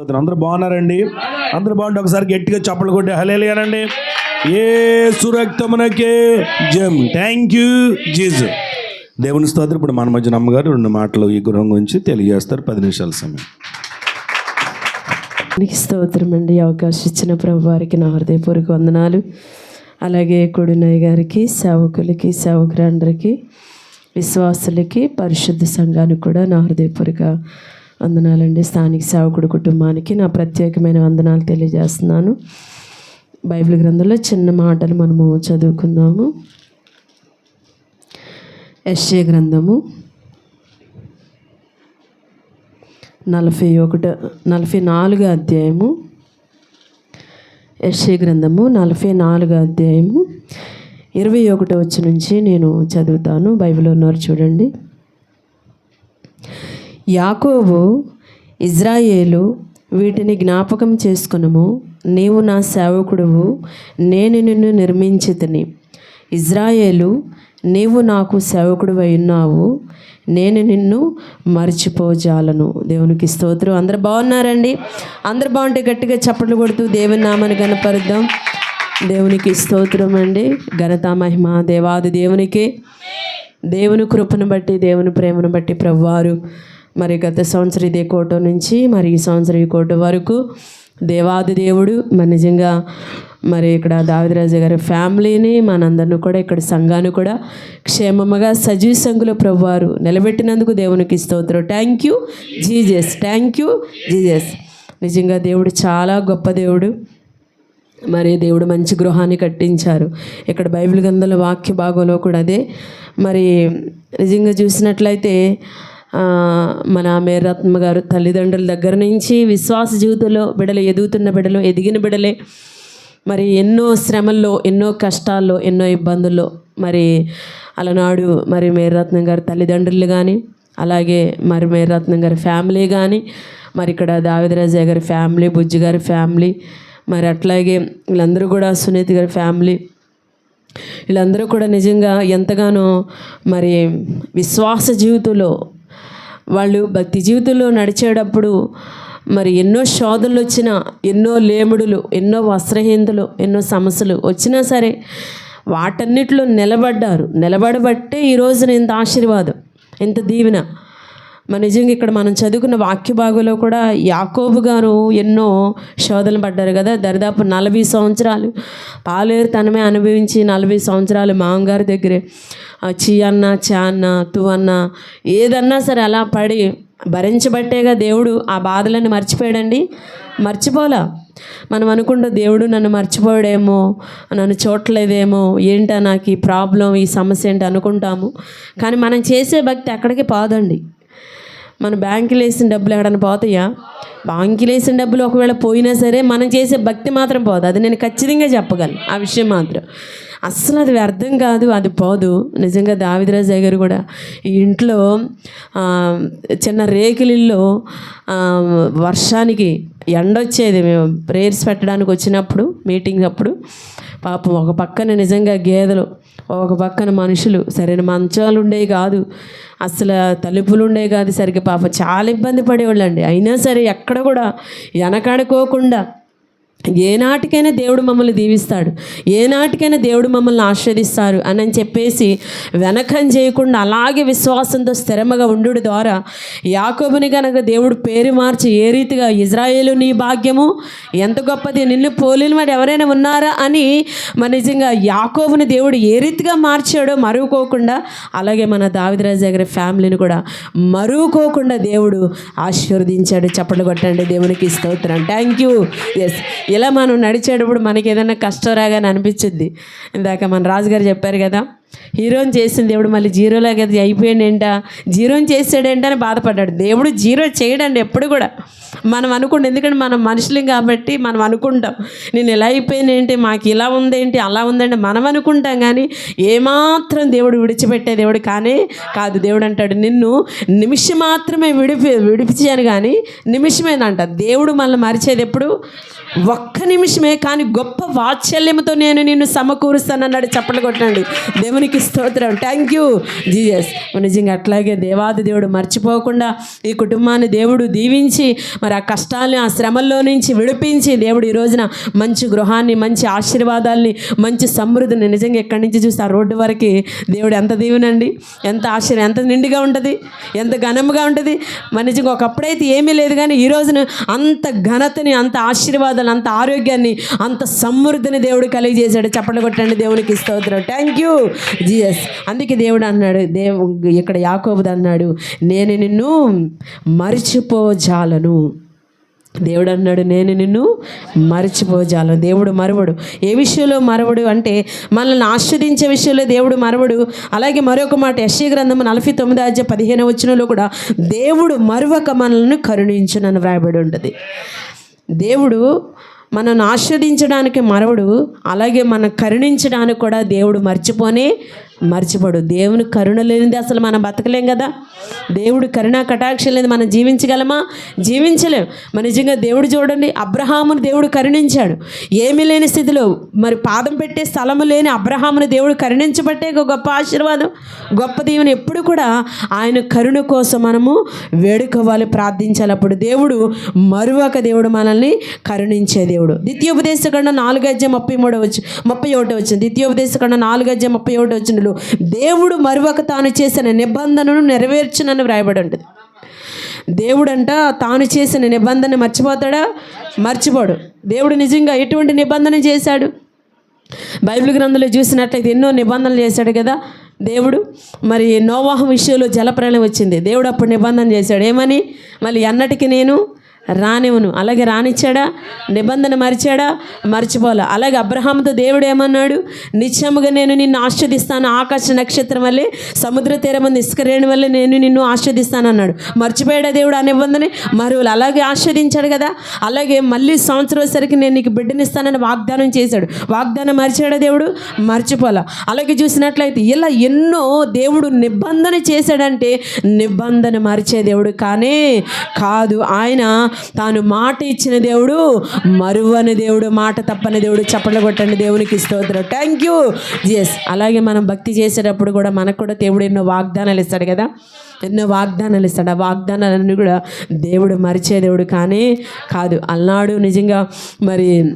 అందరూ బాగున్నారండి? అందరూ బాగుంటే ఒకసారి గట్టిగా చప్పలు కొట్టి హలేలియానండి ఏ సురక్తమునకే జమ్ థ్యాంక్ యూ జీజు దేవుని స్తోత్రం. ఇప్పుడు మన మధ్య అమ్మగారు రెండు మాటలు ఈ గృహం గురించి తెలియజేస్తారు. పది నిమిషాల సమయం. నీకు స్తోత్రం అండి. అవకాశం ఇచ్చిన ప్రభు వారికి నా హృదయపూర్వక వందనాలు. అలాగే కొడునయ్య గారికి సేవకులకి సేవకురాండ్రికి విశ్వాసులకి పరిశుద్ధ సంఘానికి కూడా నా హృదయపూర్వక వందనాలండి. స్థానిక సేవకుడు కుటుంబానికి నా ప్రత్యేకమైన వందనాలు తెలియజేస్తున్నాను. బైబిల్ గ్రంథంలో చిన్న మాటలు మనము చదువుకుందాము. ఎస్ఏ గ్రంథము నలభై ఒకటి నలభై నాలుగు అధ్యాయము. ఎస్ఏ గ్రంథము నలభై నాలుగు అధ్యాయము. ఇరవై ఒకటి వచ్చి నుంచి నేను చదువుతాను. బైబిల్ ఉన్నారు చూడండి. యాకోబు ఇజ్రాయేలు వీటిని జ్ఞాపకం చేసుకునము. నీవు నా సేవకుడువు నేను నిన్ను నిర్మించితిని. ఇజ్రాయేలు నీవు నాకు సేవకుడు ఉన్నావు నేను నిన్ను మర్చిపోజాలను. దేవునికి స్తోత్రం. అందరు బాగున్నారండి? అందరు బాగుంటే గట్టిగా చప్పట్లు కొడుతూ దేవుని నామని కనపరుద్దాం దేవునికి స్తోత్రం అండి. ఘనత మహిమ దేవాది దేవునికి. దేవుని కృపను బట్టి దేవుని ప్రేమను బట్టి ప్రభువారు మరి గత సంవత్సరం ఇదే కోట నుంచి మరి ఈ సంవత్సరం ఈ కోట వరకు దేవాది దేవుడు మరి నిజంగా మరి ఇక్కడ దావిదరాజు గారి ఫ్యామిలీని మనందరినీ కూడా ఇక్కడ సంఘాన్ని కూడా క్షేమముగా సజీవ సంఘుల ప్రభువారు నిలబెట్టినందుకు దేవునికి స్తోత్రం. Thank you Jesus thank you Jesus నిజంగా దేవుడు చాలా గొప్ప దేవుడు. మరి దేవుడు మంచి గృహాన్ని కట్టించారు. ఇక్కడ బైబిల్ గ్రంథంలో వాక్య భాగంలో కూడా అదే. మరి నిజంగా చూసినట్లయితే మన మేరత్మ గారు తల్లిదండ్రుల దగ్గర నుంచి విశ్వాస జీవితంలో బిడలు ఎదుగుతున్న బిడలు ఎదిగిన బిడలే. మరి ఎన్నో శ్రమల్లో ఎన్నో కష్టాల్లో ఎన్నో ఇబ్బందుల్లో మరి అలనాడు మరి మేరరత్నం గారి తల్లిదండ్రులు కానీ అలాగే మరి మేరరత్నం గారి ఫ్యామిలీ కానీ మరి ఇక్కడ దావిదరాజయ్య గారి ఫ్యామిలీ బుజ్జి గారి ఫ్యామిలీ మరి అట్లాగే వీళ్ళందరూ కూడా సునీతి గారి ఫ్యామిలీ. వీళ్ళందరూ కూడా నిజంగా ఎంతగానో మరి విశ్వాస జీవితంలో వాళ్ళు భక్తి జీవితంలో నడిచేటప్పుడు మరి ఎన్నో శోధనలు వచ్చినా ఎన్నో లేముడులు ఎన్నో వస్త్రహీనతలు ఎన్నో సమస్యలు వచ్చినా సరే వాటన్నిటిలో నిలబడ్డారు. నిలబడబట్టే ఈ రోజున ఇంత ఆశీర్వాదం ఇంత దీవెన. మన నిజంగా ఇక్కడ మనం చదువుకున్న వాక్య భాగంలో కూడా యాకోబు గారు ఎన్నో శోధనలు పడ్డారు కదా. దరిదాపు నలభై సంవత్సరాలు పాలేరు తనమే అనుభవించి నలభై సంవత్సరాలు మామగారి దగ్గరే ఆ చీ అన్న చా అన్న తు అన్న ఏదన్నా సరే అలా పడి భరించబట్టేగా దేవుడు ఆ బాధలను మర్చిపోయాడండి? మర్చిపోలా? మనం అనుకుంటే దేవుడు నన్ను మర్చిపోయాడేమో నన్ను చూడలేదేమో ఏంటా నాకు ఈ ప్రాబ్లం ఈ సమస్య ఏంటి అనుకుంటాము. కానీ మనం చేసే భక్తి ఎక్కడికి పోదండి. మన బ్యాంకులు వేసిన డబ్బులు ఎక్కడైనా పోతాయా? బ్యాంకులు వేసిన డబ్బులు ఒకవేళ పోయినా సరే మనం చేసే భక్తి మాత్రం పోదు. అది నేను ఖచ్చితంగా చెప్పగలను. ఆ విషయం మాత్రం. అస్సలు అది వ్యర్థం కాదు అది పోదు. నిజంగా దావిదరాజయ్య గారు కూడా ఈ ఇంట్లో చిన్న రేకులిల్లో వర్షానికి ఎండ వచ్చేది మేము ప్రేయర్స్ పెట్టడానికి వచ్చినప్పుడు మీటింగ్ అప్పుడు. పాపం ఒక పక్కన నిజంగా గేదెలు ఒక పక్కన మనుషులు సరైన మంచాలు ఉండేవి కాదు. అసలు తలుపులు ఉండేవి కాదు సరిగ్గా. పాప చాలా ఇబ్బంది పడేవాళ్ళండి. అయినా సరే ఎక్కడ కూడా వెనకాడుకోకుండా ఏనాటికైనా దేవుడు మమ్మల్ని దీవిస్తాడు. ఏనాటికైనా దేవుడు మమ్మల్ని ఆస్వాదిస్తారు అని అని చెప్పేసి వెనకం చేయకుండా అలాగే విశ్వాసంతో స్థిరముగా ఉండు ద్వారా యాకోబుని కనుక దేవుడు పేరు మార్చి ఏ రీతిగా ఇజ్రాయేలు నీ భాగ్యము? ఎంత గొప్పది? నిన్ను పోలిన వాడు ఎవరైనా ఉన్నారా అని మన నిజంగా యాకోబుని దేవుడు ఏ రీతిగా మార్చాడో మరువుకోకుండా అలాగే మన దావిదరాజు దగ్గర ఫ్యామిలీని కూడా మరువుకోకుండా దేవుడు ఆశీర్వదించాడు. చప్పట్లు కొట్టండి. దేవునికి స్తోత్రం. థ్యాంక్ యూ ఎస్ ఇలా మనం నడిచేటప్పుడు మనకి ఏదైనా కష్టం రాగానే అనిపించింది. ఇందాక మన రాజుగారు చెప్పారు కదా హీరోని చేసిన దేవుడు మళ్ళీ జీరోలాగా అది అయిపోయాడు ఏంటా జీరోని చేసాడేంట అని బాధపడ్డాడు. దేవుడు జీరో చేయడండి ఎప్పుడు కూడా. మనం అనుకుంటాం. ఎందుకంటే మనం మనుషులం కాబట్టి మనం అనుకుంటాం. నేను ఇలా అయిపోయినేంటి ఏంటి? మాకు ఇలా ఉందేంటి అలా ఉందంటే మనం అనుకుంటాం కానీ ఏమాత్రం దేవుడు విడిచిపెట్టే దేవుడు కానీ కాదు. దేవుడు అంటాడు నిన్ను నిమిషం మాత్రమే విడిపి విడిపించాను కానీ నిమిషమేనంట దేవుడు మనల్ని మరిచేది ఎప్పుడు? ఒక్క నిమిషమే కానీ గొప్ప వాత్సల్యంతో నేను నిన్ను సమకూరుస్తానన్నాడు చప్పట్లు కొట్టండి. దేవునికి స్తోత్రం. థ్యాంక్ యూ జీఎస్ నిజంగా అట్లాగే దేవాది దేవుడు మర్చిపోకుండా ఈ కుటుంబాన్ని దేవుడు దీవించి మరి ఆ కష్టాలని ఆ శ్రమల్లో నుంచి విడిపించి దేవుడు ఈ రోజున మంచి గృహాన్ని మంచి ఆశీర్వాదాల్ని మంచి సమృద్ధిని నిజంగా ఎక్కడి నుంచి చూస్తే ఆ రోడ్డు వరకు దేవుడు ఎంత దీవెనండి ఎంత ఆశ్చర్యం ఎంత నిండుగా ఉంటుంది ఎంత ఘనముగా ఉంటుంది. మరి నిజంగా ఒకప్పుడైతే ఏమీ లేదు కానీ ఈ రోజున అంత ఘనతని అంత ఆశీర్వాదాలు అంత ఆరోగ్యాన్ని అంత సమృద్ధిని దేవుడు కలిగజేశాడు. చప్పట్లు కొట్టండి దేవునికి స్తోత్రం. థ్యాంక్ యూ జిఎస్ అందుకే దేవుడు అన్నాడు దేవు ఇక్కడ యాకోబుది అన్నాడు నేను నిన్ను మరిచిపోజాలను. దేవుడు అన్నాడు నేను నిన్ను మరచిపోజాలను. దేవుడు మరవడు. ఏ విషయంలో మరవడు అంటే మనల్ని ఆశ్రదించే విషయంలో దేవుడు మరవడు. అలాగే మరొక మాట యశ్య గ్రంథం నలభై తొమ్మిది అధ్య పదిహేను వచ్చినలో కూడా దేవుడు మరొక మనల్ని కరుణించునని వ్రాయబడి ఉంటుంది. దేవుడు మనల్ని ఆశ్రదించడానికి మరవడు అలాగే మన కరుణించడానికి కూడా దేవుడు మర్చిపోనే మర్చిపోడు. దేవుని కరుణ లేనిది అసలు మనం బతకలేం కదా? దేవుడు కరుణ కటాక్షం లేదు మనం జీవించగలమా? జీవించలేం. మన నిజంగా దేవుడు చూడండి అబ్రహామును దేవుడు కరుణించాడు. ఏమీ లేని స్థితిలో మరి పాదం పెట్టే స్థలము లేని అబ్రహామును దేవుడు కరుణించబట్టే ఒక గొప్ప ఆశీర్వాదం గొప్ప దేవుని. ఎప్పుడు కూడా ఆయన కరుణ కోసం మనము వేడుకోవాలి ప్రార్థించాలి అప్పుడు దేవుడు మరువక దేవుడు మనల్ని కరుణించే దేవుడు. ద్వితీయోపదేశకండ నాలుగు అధ్యాయం ముప్పై మూడో వచ్చి ముప్పై ఒకటి వచ్చింది కన్నా నాలుగు అధ్యాయం ముప్పై ఒకటి వచ్చినలో దేవుడు మరొక తాను చేసిన నిబంధనను నెరవేర్చునని వ్రాయబడి ఉంటుంది. దేవుడంట తాను చేసిన నిబంధన మర్చిపోతాడా? మర్చిపోడు. దేవుడు నిజంగా ఎటువంటి నిబంధన చేశాడు? బైబిల్ గ్రంథంలో చూసినట్లయితే ఎన్నో నిబంధనలు చేశాడు కదా దేవుడు. మరి నోవాహం విషయంలో జలప్రళయం వచ్చింది. దేవుడు అప్పుడు నిబంధన చేశాడు. ఏమని? మళ్ళీ అన్నటికి నేను రానివ్వను. అలాగే రానిచ్చాడా? నిబంధన మరిచాడా? మర్చిపోలే. అలాగే అబ్రహాంతో దేవుడు ఏమన్నాడు? నిత్యముగా నేను నిన్ను ఆస్వాదిస్తాను ఆకాశ నక్షత్రం వల్లే సముద్ర తీరం ఇసుక ఇసుకరేణి వల్లే నేను నిన్ను ఆస్వాదిస్తాను అన్నాడు మర్చిపోయాడా దేవుడు ఆ నిబంధన? మరువులు అలాగే ఆస్వాదించాడు కదా? అలాగే మళ్ళీ సంవత్సరం సరికి నేను నీకు బిడ్డనిస్తానని వాగ్దానం చేశాడు. వాగ్దానం మరిచాడా దేవుడు? మర్చిపోలే. అలాగే చూసినట్లయితే ఇలా ఎన్నో దేవుడు నిబంధన చేశాడంటే నిబంధన మరిచే దేవుడు కానీ కాదు. ఆయన తాను మాట ఇచ్చిన దేవుడు మరువని దేవుడు మాట తప్పని దేవుడు చప్పట్లు కొట్టండి దేవునికి స్తోత్రం. థ్యాంక్ యూ ఎస్ అలాగే మనం భక్తి చేసేటప్పుడు కూడా మనకు కూడా దేవుడు ఎన్నో వాగ్దానాలు ఇస్తాడు కదా. ఎన్నో వాగ్దానాలు ఇస్తాడు. ఆ వాగ్దానాలన్నీ కూడా దేవుడు మరిచే దేవుడు కానీ కాదు. అల్నాడు నిజంగా మరి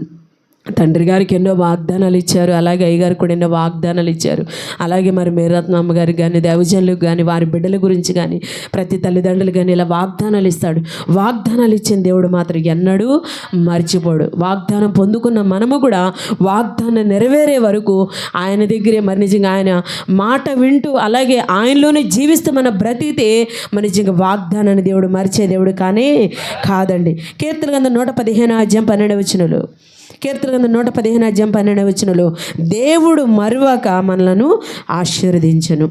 తండ్రి గారికి ఎన్నో వాగ్దానాలు ఇచ్చారు. అలాగే అయ్యగారు కూడా ఎన్నో వాగ్దానాలు ఇచ్చారు. అలాగే మరి మేరత్నమ్మ గారికి కానీ దేవజనులకు కానీ వారి బిడ్డల గురించి కానీ ప్రతి తల్లిదండ్రులు కానీ ఇలా వాగ్దానాలు ఇస్తాడు. వాగ్దానాలు ఇచ్చిన దేవుడు మాత్రం ఎన్నడూ మర్చిపోడు. వాగ్దానం పొందుకున్న మనము కూడా వాగ్దానం నెరవేరే వరకు ఆయన దగ్గరే మరి నిజంగా ఆయన మాట వింటూ అలాగే ఆయనలోనే జీవిస్తూ మన బ్రతికితే మన నిజంగా వాగ్దానాన్ని దేవుడు మరిచే దేవుడు కానీ కాదండి. కీర్తన గంధ నూట పదిహేను అధ్యాయం పన్నెండు వచ్చినలు కీర్తన నూట పదిహేను అధ్యాయం పన్నెండు వచ్చినలో దేవుడు మరువక మనలను ఆశీర్వదించను.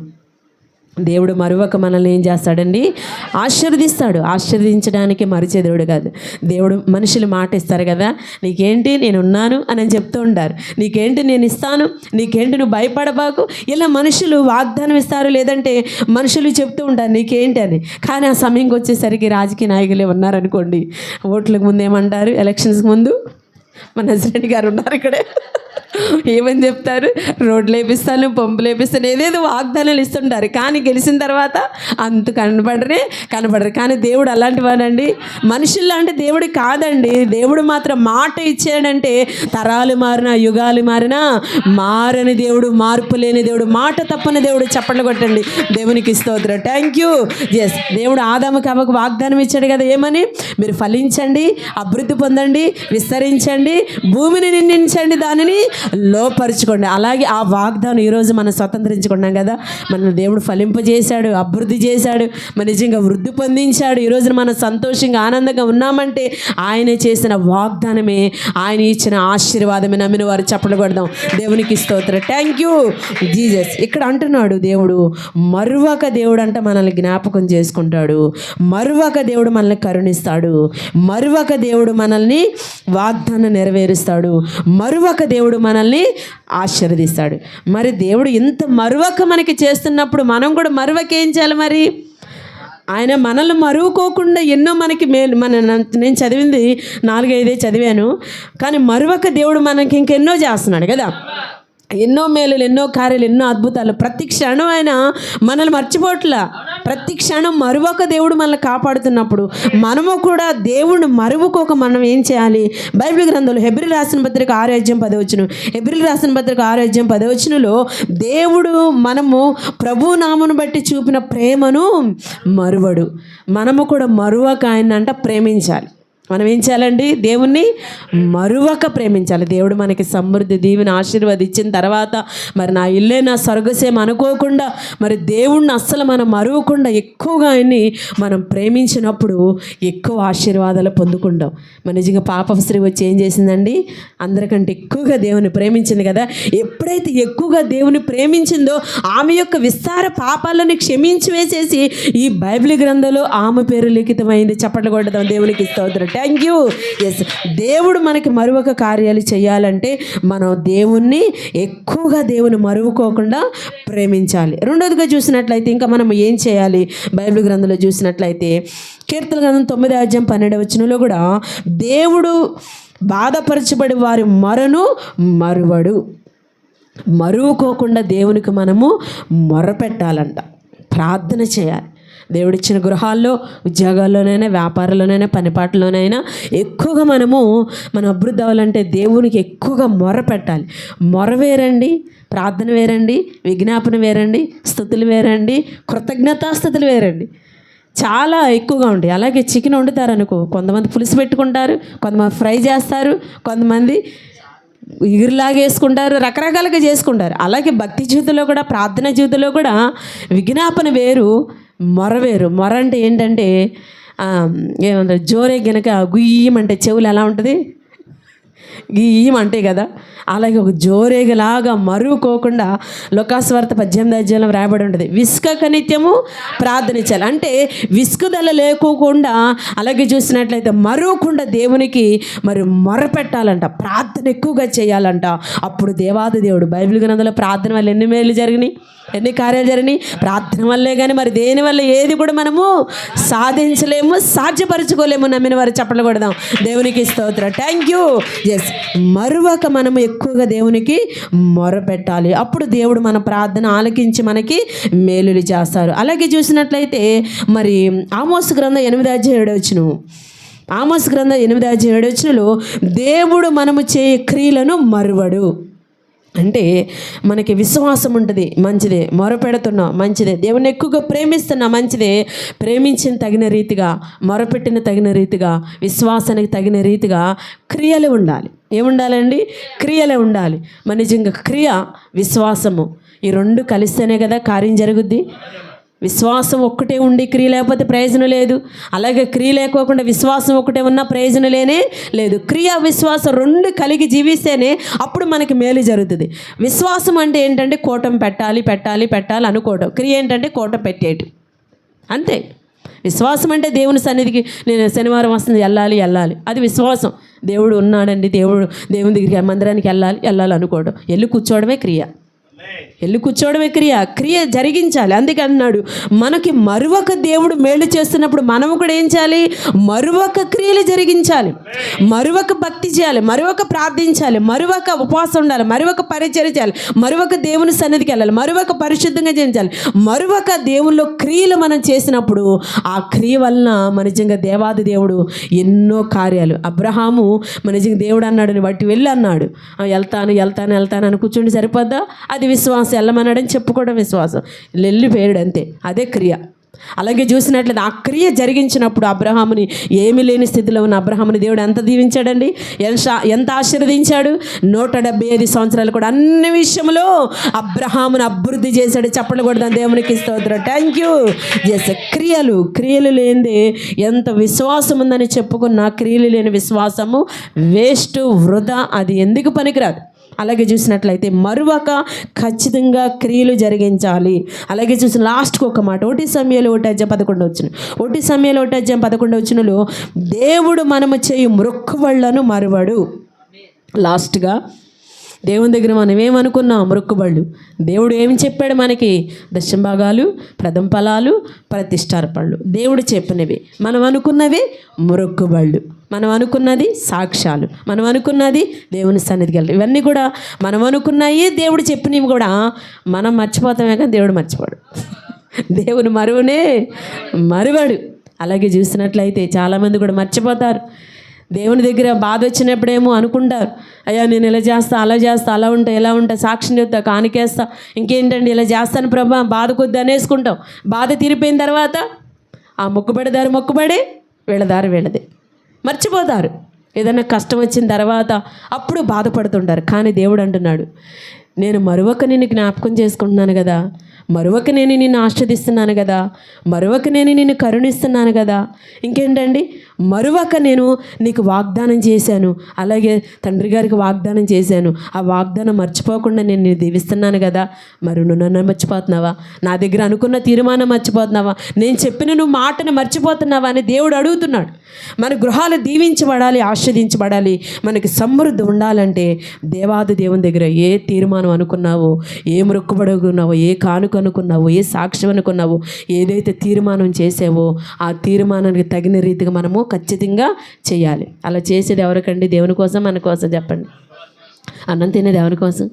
దేవుడు మరువక మనల్ని ఏం చేస్తాడండి? ఆశీర్వదిస్తాడు. ఆశీర్వదించడానికి మరిచే దేవుడు కాదు. దేవుడు మనుషులు మాట ఇస్తారు కదా నీకేంటి? నేను ఉన్నాను అని చెప్తూ ఉంటారు. నీకేంటి? నేను ఇస్తాను. నీకేంటి? నువ్వు భయపడబాకు. ఇలా మనుషులు వాగ్దానం ఇస్తారు లేదంటే మనుషులు చెప్తూ ఉంటారు నీకేంటి? అని. కానీ ఆ సమయంకి వచ్చేసరికి రాజకీయ నాయకులే ఉన్నారనుకోండి ఓట్లకు ముందు ఏమంటారు? ఎలక్షన్స్కి ముందు మన నజరేణి గారు ఉన్నారు ఇక్కడే. ఏమని చెప్తారు? రోడ్లు వేపిస్తాను పంపులు వేపిస్తాను ఏదేదో వాగ్దానాలు ఇస్తుంటారు. కానీ గెలిచిన తర్వాత అంత కనబడరే కనబడరు. కానీ దేవుడు అలాంటి వాడండి. మనుషుల్లాంటి అంటే దేవుడు కాదండి. దేవుడు మాత్రం మాట ఇచ్చాడంటే తరాలు మారినా యుగాలు మారినా మారని దేవుడు మార్పు లేని దేవుడు మాట తప్పని దేవుడు చప్పట్లు కొట్టండి. దేవునికి స్తోత్రం. థ్యాంక్ యూ ఎస్ దేవుడు ఆదాము కవకు వాగ్దానం ఇచ్చాడు కదా ఏమని? మీరు ఫలించండి అభివృద్ధి పొందండి విస్తరించండి భూమిని నిందించండి దానిని లోపరుచుకోండి. అలాగే ఆ వాగ్దానం ఈరోజు మనం స్వతంత్రించుకున్నాం కదా. మన దేవుడు ఫలింపజేశాడు అభివృద్ధి చేశాడు మన నిజంగా వృద్ధి పొందించాడు. ఈరోజు మనం సంతోషంగా ఆనందంగా ఉన్నామంటే ఆయన చేసిన వాగ్దానమే ఆయన ఇచ్చిన ఆశీర్వాదమే నమ్మిన వారు చప్పలు కొడదాం. దేవునికి స్తోత్రం. థ్యాంక్ యూ జీజస్ ఇక్కడ అంటున్నాడు దేవుడు మరువక దేవుడు అంట మనల్ని జ్ఞాపకం చేసుకుంటాడు. మరువక దేవుడు మనల్ని కరుణిస్తాడు. మరువక దేవుడు మనల్ని వాగ్దానం నెరవేరుస్తాడు. మరువక దేవుడు మనల్ని ఆశీర్వదిస్తాడు. మరి దేవుడు ఇంత మరువక మనకి చేస్తున్నప్పుడు మనం కూడా మరువక ఏం చేయాలి మరి? ఆయన మనల్ని మరువుకోకుండా ఎన్నో మనకి మేలు మన నేను చదివింది నాలుగైదే చదివాను. కానీ మరువక దేవుడు మనకి ఇంకెన్నో చేస్తున్నాడు కదా. ఎన్నో మేలులు ఎన్నో కార్యాలు ఎన్నో అద్భుతాలు. ప్రతి క్షణం ఆయన మనల్ని మర్చిపోట్లా. ప్రతి క్షణం మరువక దేవుడు మనల్ని కాపాడుతున్నప్పుడు మనము కూడా దేవుడిని మరువుకోక మనం ఏం చేయాలి? బైబిల్ గ్రంథంలో హెబ్రి రాసిన పత్రిక ఆరోగ్యం పదవచ్చును హెబ్రి రాసిన పత్రిక ఆరోగ్యం పదవచ్చునులో దేవుడు మనము ప్రభు నామును బట్టి చూపిన ప్రేమను మరువడు. మనము కూడా మరువక ఆయన అంట ప్రేమించాలి. మనం ఏం చేయాలండి? దేవుణ్ణి మరువక ప్రేమించాలి. దేవుడు మనకి సమృద్ధి దీవెన ఆశీర్వాదం ఇచ్చిన తర్వాత మరి నా ఇల్లే నా స్వర్గసేమ అనుకోకుండా మరి దేవుణ్ణి అస్సలు మనం మరువకుండా ఎక్కువగా ఆయన్ని మనం ప్రేమించినప్పుడు ఎక్కువ ఆశీర్వాదాలు పొందుకుంటాం. మన నిజంగా పాప స్త్రీ వచ్చి ఏం చేసిందండి? అందరికంటే ఎక్కువగా దేవుని ప్రేమించింది కదా. ఎప్పుడైతే ఎక్కువగా దేవుని ప్రేమించిందో ఆమె యొక్క విస్తార పాపాలను క్షమించి వేసేసి ఈ బైబిల్ గ్రంథంలో ఆమె పేరు లిఖితమైంది. చప్పట్లు కొట్టడం దేవునికి స్తోత్రం. థ్యాంక్ యూ ఎస్ దేవుడు మనకి మరొక కార్యాలు చేయాలంటే మనం దేవుణ్ణి ఎక్కువగా దేవుని మరువుకోకుండా ప్రేమించాలి. రెండోదిగా చూసినట్లయితే ఇంకా మనం ఏం చేయాలి? బైబిల్ గ్రంథంలో చూసినట్లయితే కీర్తన గ్రంథం తొమ్మిది అధ్యాయం పన్నెండు వచ్చినలో కూడా దేవుడు బాధపరచబడి వారి మరను మరువడు. మరువుకోకుండా దేవునికి మనము మొరపెట్టాలంట. ప్రార్థన చేయాలి. దేవుడిచ్చిన గృహాల్లో ఉద్యోగాల్లోనైనా వ్యాపారంలోనైనా పనిపాటలోనైనా ఎక్కువగా మనము మనం అభివృద్ధి అవ్వాలంటే దేవునికి ఎక్కువగా మొర పెట్టాలి. మొర వేరండి ప్రార్థన వేరండి విజ్ఞాపన వేరండి స్థుతులు వేరండి కృతజ్ఞతాస్థుతులు వేరండి. చాలా ఎక్కువగా ఉంటాయి అలాగే చికెన్ వండుతారు అనుకో కొంతమంది పులుసు పెట్టుకుంటారు కొంతమంది ఫ్రై చేస్తారు కొంతమంది ఎగురులాగేసుకుంటారు రకరకాలుగా చేసుకుంటారు. అలాగే భక్తి జీవితంలో కూడా ప్రార్థన జీవితంలో కూడా విజ్ఞాపన వేరు మొరవేరు. మొర అంటే ఏంటంటే ఏమంటారు జోరే గనక గుయ్యమంటే చెవులు ఎలా ఉంటుంది? గీయమంటే అంటే కదా అలాగే ఒక జోరేగలాగా మరువుకోకుండా లోకాస్వార్త పద్దెనిమిది అధ్యాయంలో వ్రాయబడి ఉంటుంది. విసుక నిత్యము ప్రార్థనించాలి అంటే విసుకుదల లేకోకుండా అలాగే చూసినట్లయితే మరువకుండా దేవునికి మరి మొరపెట్టాలంట ప్రార్థన ఎక్కువగా చేయాలంట. అప్పుడు దేవాది దేవుడు బైబిల్ గ్రంథంలో ప్రార్థన వల్ల ఎన్ని మేలు జరిగినాయి? ఎన్ని కార్యాలు జరిగినాయి? ప్రార్థన వల్లే కానీ మరి దేని వల్ల ఏది కూడా మనము సాధించలేము సాధ్యపరచుకోలేము నమ్మిన వారు చెప్పలు కొడదాం. దేవునికి స్తోత్రం. థ్యాంక్ యూ ఎస్ మరువక మనము ఎక్కువగా దేవునికి మొరపెట్టాలి. అప్పుడు దేవుడు మన ప్రార్థన ఆలకించి మనకి మేలులు చేస్తారు. అలాగే చూసినట్లయితే మరి ఆమోస్ గ్రంథం ఎనిమిది అధ్యాయుడు ఏడవచ్చును ఆమోస్ గ్రంథం ఎనిమిది అధ్యాయుడు వచ్చినలో దేవుడు మనము చేయ క్రియలను మరువడు. అంటే మనకి విశ్వాసం ఉంటుంది మంచిదే. మొరపెడుతున్నా మంచిదే. దేవుని ఎక్కువగా ప్రేమిస్తున్నా మంచిదే. ప్రేమించిన తగిన రీతిగా మొరపెట్టిన తగిన రీతిగా విశ్వాసానికి తగిన రీతిగా క్రియలు ఉండాలి. ఏముండాలండి? క్రియలే ఉండాలి. మన నిజంగా క్రియ విశ్వాసము. ఈ రెండు కలిస్తేనే కదా కార్యం జరుగుద్ది? విశ్వాసం ఒక్కటే ఉండి క్రియ లేకపోతే ప్రయోజనం లేదు. అలాగే క్రియ లేకోకుండా విశ్వాసం ఒకటే ఉన్న ప్రయోజనం లేనే లేదు. క్రియ విశ్వాసం రెండు కలిగి జీవిస్తేనే అప్పుడు మనకి మేలు జరుగుతుంది. విశ్వాసం అంటే ఏంటంటే కోటం పెట్టాలి పెట్టాలి పెట్టాలి అనుకోవడం. క్రియ ఏంటంటే కోటం పెట్టేయటం. అంతే. విశ్వాసం అంటే దేవుని సన్నిధికి నేను శనివారం వస్తుంది వెళ్ళాలి వెళ్ళాలి. అది విశ్వాసం. దేవుడు ఉన్నాడండి దేవుడు దేవుని దగ్గరికి మందిరానికి వెళ్ళాలి వెళ్ళాలి అనుకోవడం. వెళ్ళి కూర్చోవడమే క్రియ. వెళ్ళి కూర్చోవడమే క్రియ. క్రియ జరిగించాలి. అందుకే అన్నాడు మనకి మరువక దేవుడు మేలు చేస్తున్నప్పుడు మనము కూడా ఏం చేయాలి? మరువక క్రియలు జరిగించాలి. మరువక భక్తి చేయాలి. మరువక ప్రార్థించాలి. మరువక ఉపవాసం ఉండాలి. మరువక పరిచయం చేయాలి. మరువక దేవుని సన్నిధికి వెళ్ళాలి. మరువక పరిశుద్ధంగా చేయించాలి మరువక దేవుల్లో క్రియలు మనం చేసినప్పుడు ఆ క్రియ వలన మన నిజంగా దేవాది దేవుడు ఎన్నో కార్యాలు. అబ్రహాము మన నిజంగా దేవుడు అన్నాడు బట్టి వెళ్ళి అన్నాడు. వెళ్తాను వెళ్తాను వెళ్తాను అని కూర్చుండి సరిపోద్దా? అది విశ్వాసం వెళ్ళమన్నాడని చెప్పుకోవడం విశ్వాసం. వెళ్ళిపోయాడు అంతే అదే క్రియ. అలాగే చూసినట్లయితే ఆ క్రియ జరిగించినప్పుడు అబ్రహాముని ఏమీ లేని స్థితిలో ఉన్న అబ్రహాముని దేవుడు ఎంత దీవించాడండి? ఎంత ఎంత ఆశీర్వదించాడు? నూట డెబ్బై ఐదు సంవత్సరాలు కూడా అన్ని విషయంలో అబ్రహామును అభివృద్ధి చేశాడు. చప్పట్లు కొడదాం దేవునికి స్తోత్రం. థ్యాంక్ యూ చేసే క్రియలు క్రియలు లేనిదే ఎంత విశ్వాసం ఉందని చెప్పుకున్న క్రియలు లేని విశ్వాసము వేస్ట్ వృధా. అది ఎందుకు పనికిరాదు? అలాగే చూసినట్లయితే మరువక ఖచ్చితంగా క్రియలు జరిగించాలి. అలాగే చూసిన లాస్ట్కి ఒక మాట ఒకటి సమయాలు ఒకటి అధ్యాయం పదకొండు వచ్చిన ఒకటి సమయాలు ఒకటి అధ్యాయం పదకొండు వచ్చినలో దేవుడు మనము చేయు మృక్కువళ్ళను మరువడు. లాస్ట్గా దేవుని దగ్గర మనం ఏమనుకున్నాం? మొక్కుబళ్ళు. దేవుడు ఏమి చెప్పాడు మనకి? దశంభాగాలు ప్రథమ ఫలాలు ప్రతిష్టార్పణలు దేవుడు చెప్పినవి. మనం అనుకున్నవి మొక్కుబళ్ళు. మనం అనుకున్నది సాక్ష్యాలు. మనం అనుకున్నది దేవుని సన్నిధికి వెళ్ళి ఇవన్నీ కూడా మనం అనుకున్నాయి దేవుడు చెప్పినవి కూడా. మనం మర్చిపోతామే కానీ దేవుడు మర్చిపోడు. దేవుని మరువునే మరువడు. అలాగే చూసినట్లయితే చాలామంది కూడా మర్చిపోతారు. దేవుని దగ్గర బాధ వచ్చినప్పుడేమో అనుకుంటారు. అయ్యా నేను ఇలా చేస్తా అలా చేస్తా అలా ఉంటా ఎలా ఉంటా సాక్షిని చెప్తా కానికేస్తా ఇంకేంటండి ఇలా చేస్తాను ప్రభా బాధ కొద్ది అనేసుకుంటాం. బాధ తీరిపోయిన తర్వాత ఆ మొక్కుబడి దారి మొక్కుబడి వీళ్ళ దారి వీళ్ళది. మర్చిపోతారు. ఏదైనా కష్టం వచ్చిన తర్వాత అప్పుడు బాధపడుతుంటారు. కానీ దేవుడు అంటున్నాడు నేను మరొక నిన్ను జ్ఞాపకం చేసుకుంటున్నాను కదా మరొక నేను నిన్ను ఆస్వాదిస్తున్నాను కదా. మరొక నేను నిన్ను కరుణిస్తున్నాను కదా. ఇంకేంటండి? మరొక నేను నీకు వాగ్దానం చేశాను. అలాగే తండ్రి గారికి వాగ్దానం చేశాను. ఆ వాగ్దానం మర్చిపోకుండా నేను నేను దీవిస్తున్నాను కదా. మరి నువ్వు నన్ను మర్చిపోతున్నావా? నా దగ్గర అనుకున్న తీర్మానం మర్చిపోతున్నావా? నేను చెప్పిన నువ్వు మాటను మర్చిపోతున్నావా అని దేవుడు అడుగుతున్నాడు. మన గృహాలు దీవించబడాలి ఆస్వాదించబడాలి మనకి సమృద్ధి ఉండాలంటే దేవాది దేవుని దగ్గర ఏ తీర్మానం అనుకున్నావో ఏ మొక్కుబడుకున్నావో ఏ కానుక అనుకున్నావో? ఏ సాక్ష్యం అనుకున్నావో? ఏదైతే తీర్మానం చేసావో ఆ తీర్మానానికి తగిన రీతిగా మనము ఖచ్చితంగా చేయాలి. అలా చేసేది ఎవరికండి? దేవుని కోసం మన కోసం చెప్పండి. అన్నం తినేది ఎవరి కోసం?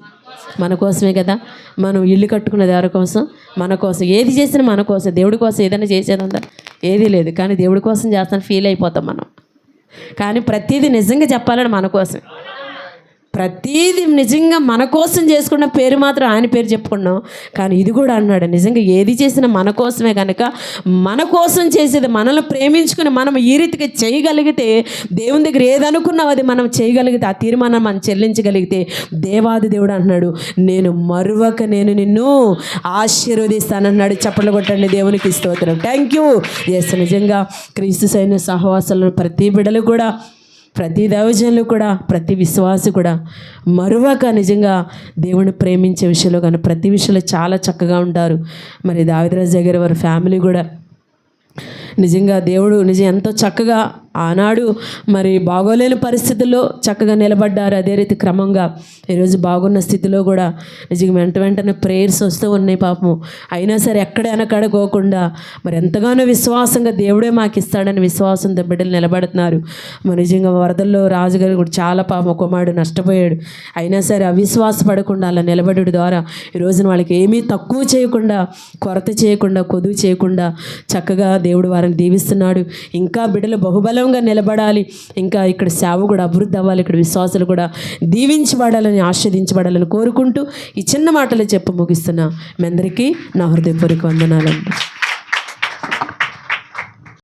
మన కోసమే కదా. మనం ఇల్లు కట్టుకున్నది ఎవరి కోసం? మన కోసం. ఏది చేసినా మన కోసం. దేవుడి కోసం ఏదైనా చేసేదంతా ఏదీ లేదు. కానీ దేవుడి కోసం చేస్తాను ఫీల్ అయిపోతాం మనం. కానీ ప్రతిదీ నిజంగా చెప్పాలని మన కోసం ప్రతీది నిజంగా మన కోసం చేసుకున్న పేరు మాత్రం ఆయన పేరు చెప్పుకున్నాం. కానీ ఇది కూడా అన్నాడు నిజంగా ఏది చేసినా మన కోసమే కనుక మన కోసం చేసేది మనల్ని ప్రేమించుకుని మనం ఈ రీతిగా చేయగలిగితే దేవుని దగ్గర ఏదనుకున్నావు అది మనం చేయగలిగితే ఆ తీర్మానం మనం చెల్లించగలిగితే దేవాది దేవుడు అంటున్నాడు నేను మరువక నేను నిన్ను ఆశీర్వదిస్తానన్నాడు. చప్పట్లు కొట్టండి దేవునికి స్తోత్రం. థ్యాంక్ యూ ఎస్ నిజంగా క్రీస్తు సైన్య సహవాసాలను ప్రతి బిడలు కూడా ప్రతి దైవజనులు కూడా ప్రతి విశ్వాసు కూడా మరువక నిజంగా దేవుని ప్రేమించే విషయంలో కానీ ప్రతి విషయంలో చాలా చక్కగా ఉంటారు. మరి దావిదరాజు దగ్గర వారి ఫ్యామిలీ కూడా నిజంగా దేవుడు నిజం ఎంతో చక్కగా ఆనాడు మరి బాగోలేని పరిస్థితుల్లో చక్కగా నిలబడ్డారు అదే రీతి క్రమంగా. ఈరోజు బాగున్న స్థితిలో కూడా నిజంగా వెంట వెంటనే ప్రేయర్స్ వస్తూ ఉన్నాయి పాపము. అయినా సరే ఎక్కడ వెనకడుకోకుండా మరి ఎంతగానో విశ్వాసంగా దేవుడే మాకు ఇస్తాడని విశ్వాసంతో బిడ్డలు నిలబడుతున్నారు. మరి నిజంగా వరదల్లో రాజుగారు కూడా చాలా పాపం కుమారుడు నష్టపోయాడు. అయినా సరే అవిశ్వాస పడకుండా అలా నిలబడడం ద్వారా ఈ రోజున వాళ్ళకి ఏమీ తక్కువ చేయకుండా కొరత చేయకుండా కొదువు చేయకుండా చక్కగా దేవుడు వారిని దీవిస్తున్నాడు. ఇంకా బిడ్డలు బహుబలం బహుబలంగా నిలబడాలి. ఇంకా ఇక్కడ సేవ కూడా అభివృద్ధి అవ్వాలి. ఇక్కడ విశ్వాసాలు కూడా దీవించబడాలని ఆస్వాదించబడాలని కోరుకుంటూ ఈ చిన్న మాటలు చెప్పు ముగిస్తున్నా. మీ అందరికీ నా హృదయపూర్వక వందనాలండి.